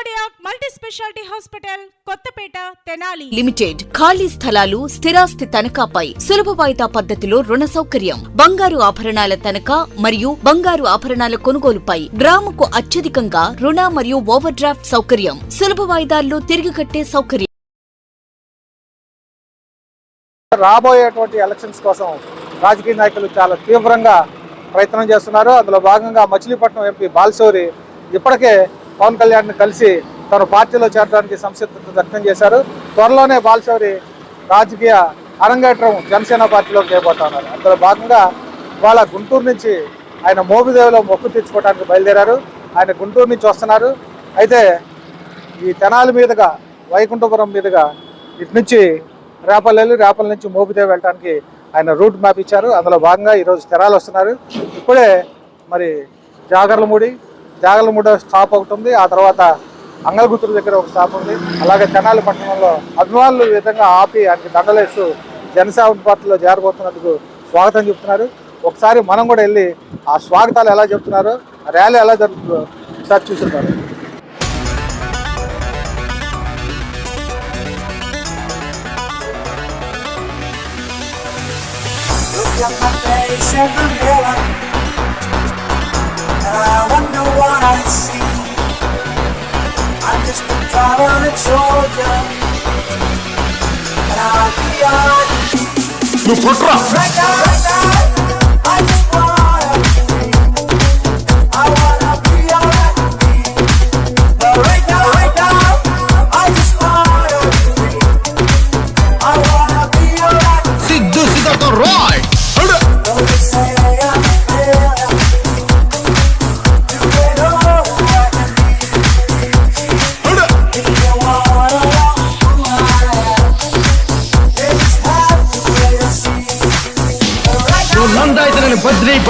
Cardiac multi speciality hospital Kothapeta Tenali. Limited ఖాళీ స్థలాలు స్థిరాస్తి తనఖాపై సులభ వాయిదా పద్ధతిలో రుణ సౌకర్యం. బంగారు ఆభరణాల తనఖా మరియు బంగారు ఆభరణాల కొనుగోలుపై గ్రాముకు అత్యధికంగా రుణ మరియు ఓవర్ డ్రాఫ్ట్ సౌకర్యం. సులభ వాయిదాల్లో తిరిగి కట్టే సౌకర్యం. రాబోయేటువంటి ఎలక్షన్స్ కోసం రాజకీయ నాయకులు చాలా తీవ్రంగా ప్రయత్నం చేస్తున్నారు. అందులో భాగంగా మచిలీపట్నం ఎంపీ బాలశౌరి ఇప్పటికే పవన్ కళ్యాణ్ని కలిసి తన పార్టీలో చేరడానికి సంసిద్ధత వ్యక్తం చేశారు. త్వరలోనే బాలశౌరి రాజకీయ అరంగేట్రం జనసేన పార్టీలోకి చేయబోతున్నారు అందులో భాగంగా వాళ్ళ గుంటూరు నుంచి ఆయన మోబిదేవిలో మొక్కు తెచ్చుకోవడానికి బయలుదేరారు. ఆయన గుంటూరు నుంచి వస్తున్నారు. అయితే ఈ తెనాలి మీదుగా వైకుంఠపురం మీదుగా ఇటు నుంచి రేపల్లెలు రేపల నుంచి మోపిదేవి వెళ్ళడానికి ఆయన రూట్ మ్యాప్ ఇచ్చారు. అందులో భాగంగా ఈరోజు తెరాలు వస్తున్నారు. ఇప్పుడే మరి జాగర్లమూడి జాగలమూడ స్టాప్ ఒకటి ఉంది. ఆ తర్వాత అంగలగుత్తుల దగ్గర ఒక స్టాప్ ఉంది. అలాగే తెనాలి పట్టణంలో అభిమానులు ఈ విధంగా ఆపి ఆయనకి దండలేస్తూ జనసేవ పార్టీలో చేరబోతున్నందుకు స్వాగతం చెప్తున్నారు. ఒకసారి మనం కూడా వెళ్ళి ఆ స్వాగతాలు ఎలా చెప్తున్నారో ర్యాలీ ఎలా జరుగుతుందో ఒకసారి చూస్తున్నారు Look at my face in the mirror I wonder what I see. I'm just a private soldier, and I'll be Right now, right now.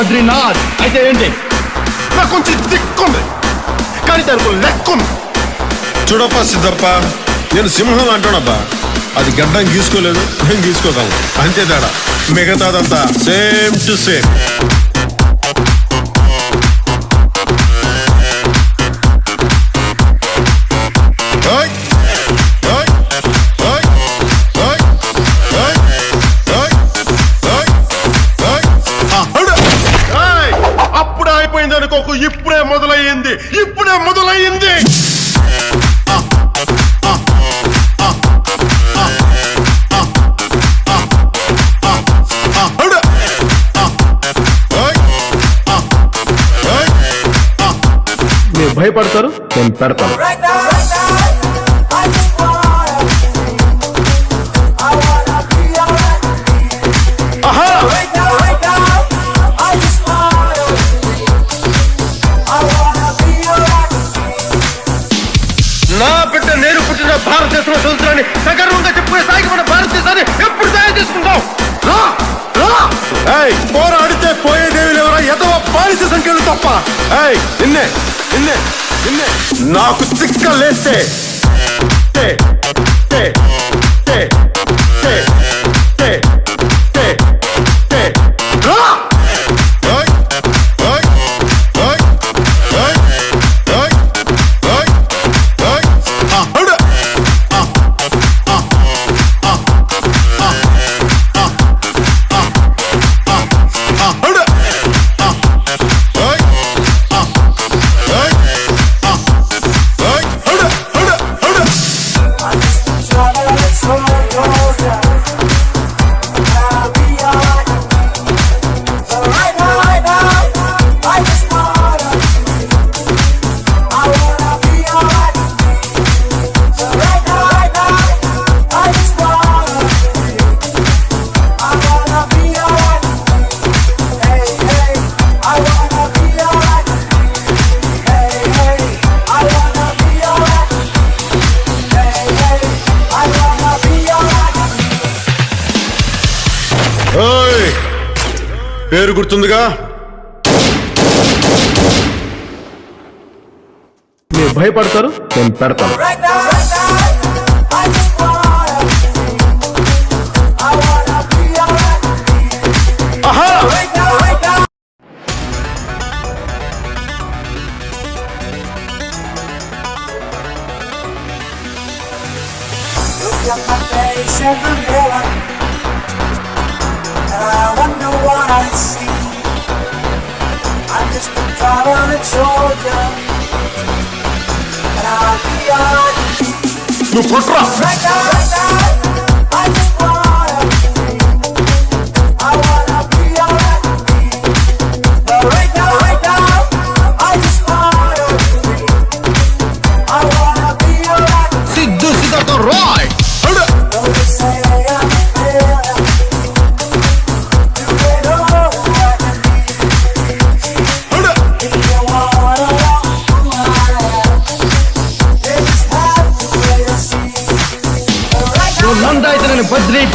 Badrinath. అయితే ఏంటి? నాకు కొంచెం దిక్కుంది. కానీ దానికి లెక్కుంది. చూడప్ప సిద్ధప్ప నేను సింహం అంటానబ్బా. అది గడ్డం గీసుకోలేదు నేను గీసుకోగలను. అంతే తేడా. మిగతాదంతా సేమ్ టు సేమ్. ఇప్పుడే మొదలయ్యింది. ఇప్పుడే మొదలయ్యింది. మీరు భయపడతారు నేను పెడతాను. నిన్నే నిన్నే నిన్నే. నాకు చిక్కలేస్తే పేరు గుర్తుందిగా? మీరు భయపడతారు? నేను పెడతాను. నువ్వు పుట్రా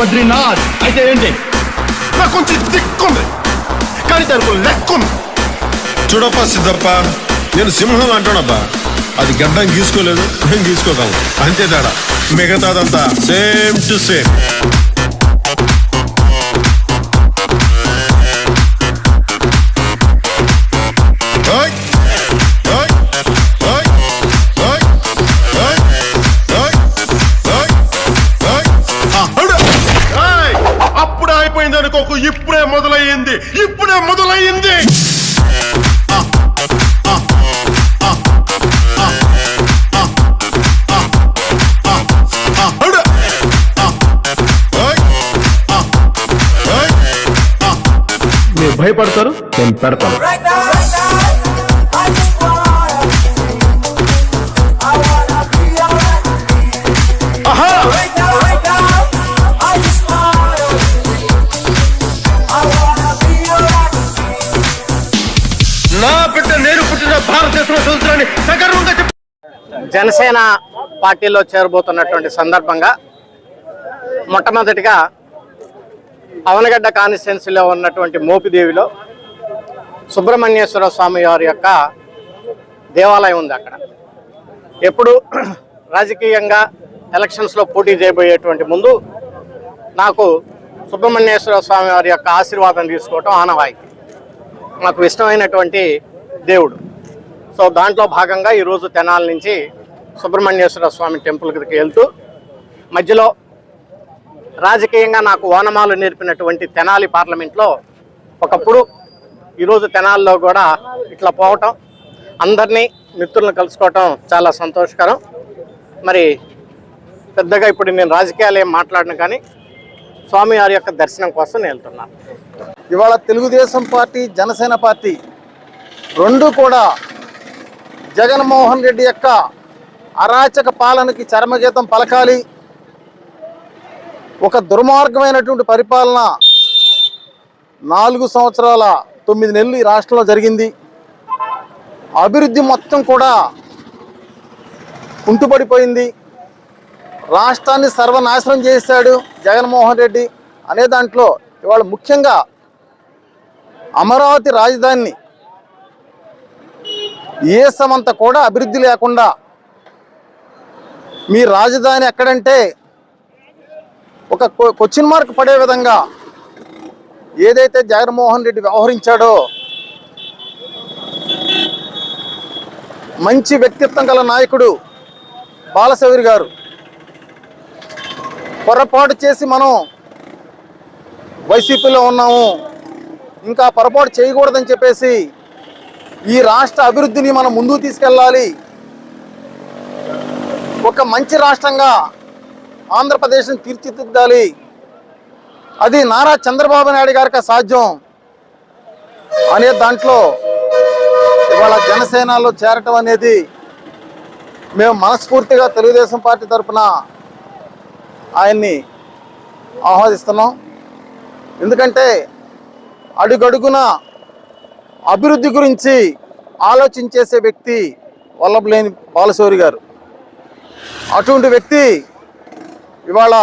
బద్రీనాథ్. అయితే ఏంటి? నాకు కొంచెం దిక్కుంది కానీ దానికి ఒక లెక్కుంది. చూడప్ప సిద్ధప్ప నేను సింహం అంటానబ్బా. అది గడ్డం గీసుకోలేదు మేము గీసుకోగలం. అంతే తేడా. మిగతాదంతా సేమ్ టు సేమ్. ఇప్పుడే మొదలయ్యింది! మీరు భయపడతారు నేను పెడతాను. జనసేన పార్టీలో చేరబోతున్నటువంటి సందర్భంగా మొట్టమొదటిగా అవనగడ్డ కాన్స్టిట్యున్సీలో ఉన్నటువంటి మోపిదేవిలో సుబ్రహ్మణ్యేశ్వర స్వామి వారి యొక్క దేవాలయం ఉంది అక్కడ. ఎప్పుడు రాజకీయంగా ఎలక్షన్స్లో పోటీ చేయబోయేటువంటి ముందు నాకు సుబ్రహ్మణ్యేశ్వర స్వామి వారి యొక్క ఆశీర్వాదం తీసుకోవటం ఆనవాయితీ. నాకు ఇష్టమైనటువంటి దేవుడు. సో దాంట్లో భాగంగా ఈరోజు తెనాల నుంచి సుబ్రహ్మణ్యేశ్వర స్వామి టెంపుల్ దగ్గరికి వెళ్తూ మధ్యలో రాజకీయంగా నాకు ఓనమాలు నేర్పినటువంటి తెనాలి పార్లమెంట్లో ఒకప్పుడు ఈరోజు తెనాల్లో కూడా ఇట్లా పోవటం అందరినీ మిత్రులను కలుసుకోవటం చాలా సంతోషకరం. మరి పెద్దగా ఇప్పుడు నేను రాజకీయాలు ఏం మాట్లాడను కానీ స్వామి వారి యొక్క దర్శనం కోసం నేను వెళ్తున్నాను. ఇవాళ తెలుగుదేశం పార్టీ జనసేన పార్టీ రెండు కూడా జగన్మోహన్ రెడ్డి యొక్క అరాచక పాలనకి చరమగీతం పలకాలి. ఒక దుర్మార్గమైనటువంటి పరిపాలన నాలుగు సంవత్సరాల తొమ్మిది నెలలు ఈ రాష్ట్రంలో జరిగింది. అభివృద్ధి మొత్తం కూడా కుంటుపడిపోయింది. రాష్ట్రాన్ని సర్వనాశనం చేశాడు జగన్మోహన్ రెడ్డి. అనే దాంట్లో ఇవాళ ముఖ్యంగా అమరావతి రాజధానిని ఏసమంతా కూడా అభివృద్ధి లేకుండా మీ రాజధాని ఎక్కడంటే ఒక కొ- క్వశ్చన్ మార్క్ పడే విధంగా ఏదైతే జగన్మోహన్ రెడ్డి వ్యవహరించాడో మంచి వ్యక్తిత్వం గల నాయకుడు బాలశౌరి గారు పొరపాటు చేసి మనం వైసీపీలో ఉన్నాము ఇంకా పొరపాటు చేయకూడదని చెప్పేసి ఈ రాష్ట్ర అభివృద్ధిని మనం ముందుకు తీసుకెళ్ళాలి. ఒక మంచి రాష్ట్రంగా ఆంధ్రప్రదేశ్ని తీర్చిదిద్దాలి. అది నారా చంద్రబాబు నాయుడు గారికి సాధ్యం అనే దాంట్లో ఇవాళ జనసేనలో చేరటం అనేది మేము మనస్ఫూర్తిగా తెలుగుదేశం పార్టీ తరఫున ఆయన్ని ఆహ్వాదిస్తున్నాం ఎందుకంటే అడుగడుగున అభివృద్ధి గురించి ఆలోచించేసే వ్యక్తి వల్లభలేని బాలశౌరి గారు. అటువంటి వ్యక్తి ఇవాళ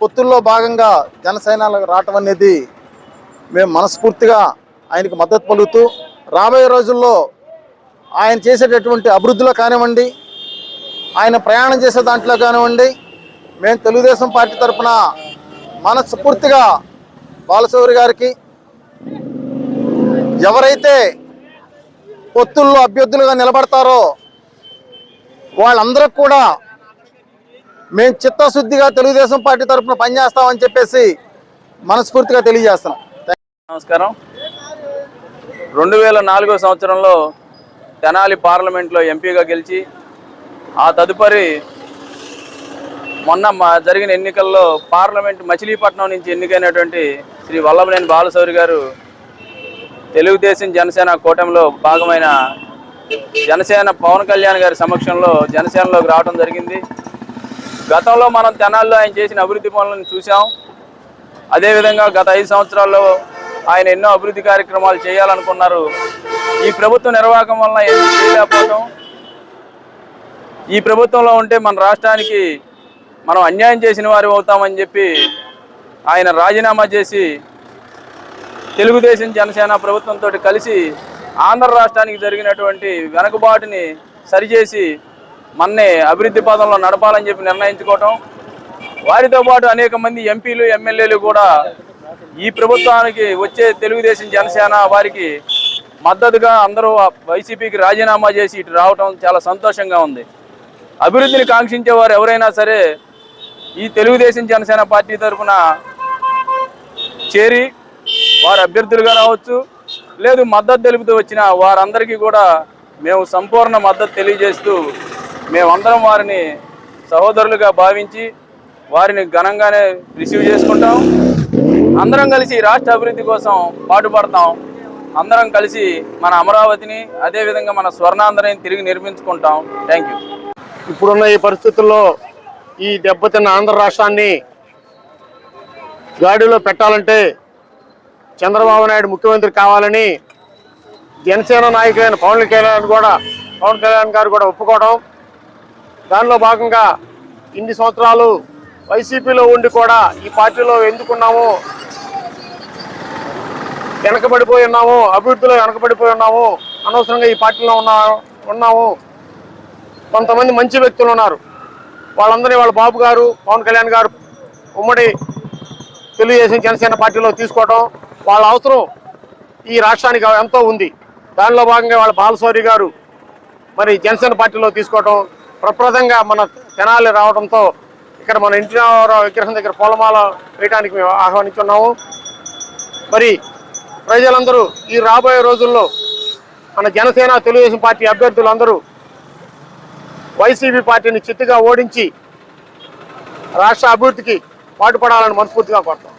పొత్తుల్లో భాగంగా జనసేనలకు రావటం అనేది మేము మనస్ఫూర్తిగా ఆయనకు మద్దతు పలుకుతూ రాబోయే రోజుల్లో ఆయన చేసేటటువంటి అభివృద్ధిలో కానివ్వండి ఆయన ప్రయాణం చేసే దాంట్లో కానివ్వండి మేము తెలుగుదేశం పార్టీ తరఫున మనస్ఫూర్తిగా బాలశౌరి గారికి ఎవరైతే పొత్తుల్లో అభ్యర్థులుగా నిలబడతారో వాళ్ళందరూ కూడా మేము చిత్తశుద్ధిగా తెలుగుదేశం పార్టీ తరఫున పనిచేస్తామని చెప్పేసి మనస్ఫూర్తిగా తెలియజేస్తున్నాం. నమస్కారం. రెండు వేల నాలుగో సంవత్సరంలో తెనాలి పార్లమెంట్లో ఎంపీగా గెలిచి ఆ తదుపరి మొన్న మా జరిగిన ఎన్నికల్లో పార్లమెంట్ మచిలీపట్నం నుంచి ఎన్నికైనటువంటి శ్రీ వల్లభనేని బాలశౌరి గారు తెలుగుదేశం జనసేన కూటమిలో భాగమైన జనసేన పవన్ కళ్యాణ్ గారి సమక్షంలో జనసేనలోకి రావడం జరిగింది. గతంలో మనం తెనాల్లో ఆయన చేసిన అభివృద్ధి పనులను చూసాం అదేవిధంగా గత ఐదు సంవత్సరాల్లో ఆయన ఎన్నో అభివృద్ధి కార్యక్రమాలు చేయాలనుకున్నారు. ఈ ప్రభుత్వ నిర్వాహకం వలన ఏం చేయలేకపోవడం ఈ ప్రభుత్వంలో ఉంటే మన రాష్ట్రానికి మనం అన్యాయం చేసిన వారు అవుతామని చెప్పి ఆయన రాజీనామా చేసి తెలుగుదేశం జనసేన ప్రభుత్వంతో కలిసి ఆంధ్ర రాష్ట్రానికి జరిగినటువంటి వెనుకబాటుని సరిచేసి మన్నే అభివృద్ధి పదంలో నడపాలని చెప్పి నిర్ణయించుకోవటం. వారితో పాటు అనేక మంది ఎంపీలు ఎమ్మెల్యేలు కూడా ఈ ప్రభుత్వానికి వచ్చే తెలుగుదేశం జనసేన వారికి మద్దతుగా అందరూ వైసీపీకి రాజీనామా చేసి ఇటు రావటం చాలా సంతోషంగా ఉంది. అభివృద్ధిని కాంక్షించే వారు ఎవరైనా సరే ఈ తెలుగుదేశం జనసేన పార్టీ తరఫున చేరి వారు అభ్యర్థులుగా రావచ్చు. లేదు మద్దతు తెలుపుతూ వచ్చిన వారందరికీ కూడా మేము సంపూర్ణ మద్దతు తెలియజేస్తూ మేమందరం వారిని సహోదరులుగా భావించి వారిని ఘనంగానే రిసీవ్ చేసుకుంటాం. అందరం కలిసి రాష్ట్ర అభివృద్ధి కోసం పాటుపడతాం. అందరం కలిసి మన అమరావతిని అదేవిధంగా మన స్వర్ణాంధ్రని తిరిగి నిర్మించుకుంటాం. Thank you. ఇప్పుడున్న ఈ పరిస్థితుల్లో ఈ దెబ్బతిన్న ఆంధ్ర రాష్ట్రాన్ని గాడిలో పెట్టాలంటే చంద్రబాబు నాయుడు ముఖ్యమంత్రి కావాలని జనసేన నాయకులైన పవన్ కళ్యాణ్ కూడా పవన్ కళ్యాణ్ గారు కూడా ఒప్పుకోవడం. దానిలో భాగంగా ఇన్ని సంవత్సరాలు వైసీపీలో ఉండి కూడా ఈ పార్టీలో ఎందుకున్నాము వెనకబడిపోయి ఉన్నాము అభివృద్ధిలో వెనకబడిపోయి ఉన్నాము అనవసరంగా ఈ పార్టీలో ఉన్నా ఉన్నాము. కొంతమంది మంచి వ్యక్తులు ఉన్నారు. వాళ్ళందరినీ వాళ్ళ బాబు గారు పవన్ కళ్యాణ్ గారు ఉమ్మడి తెలుగుదేశం జనసేన పార్టీలో తీసుకోవడం వాళ్ళ అవసరం ఈ రాష్ట్రానికి ఎంతో ఉంది. దానిలో భాగంగా వాళ్ళ బాలశౌరి గారు మరి జనసేన పార్టీలో తీసుకోవడం ప్రప్రదంగా మన తెనాలి రావడంతో ఇక్కడ మన ఇంటి విగ్రహం దగ్గర పూలమాల వేయడానికి మేము ఆహ్వానించున్నాము. మరి ప్రజలందరూ ఈ రాబోయే రోజుల్లో మన జనసేన తెలుగుదేశం పార్టీ అభ్యర్థులందరూ వైసీపీ పార్టీని చిత్తుగా ఓడించి రాష్ట్ర అభివృద్ధికి పాటుపడాలని మనస్ఫూర్తిగా కోరుతాం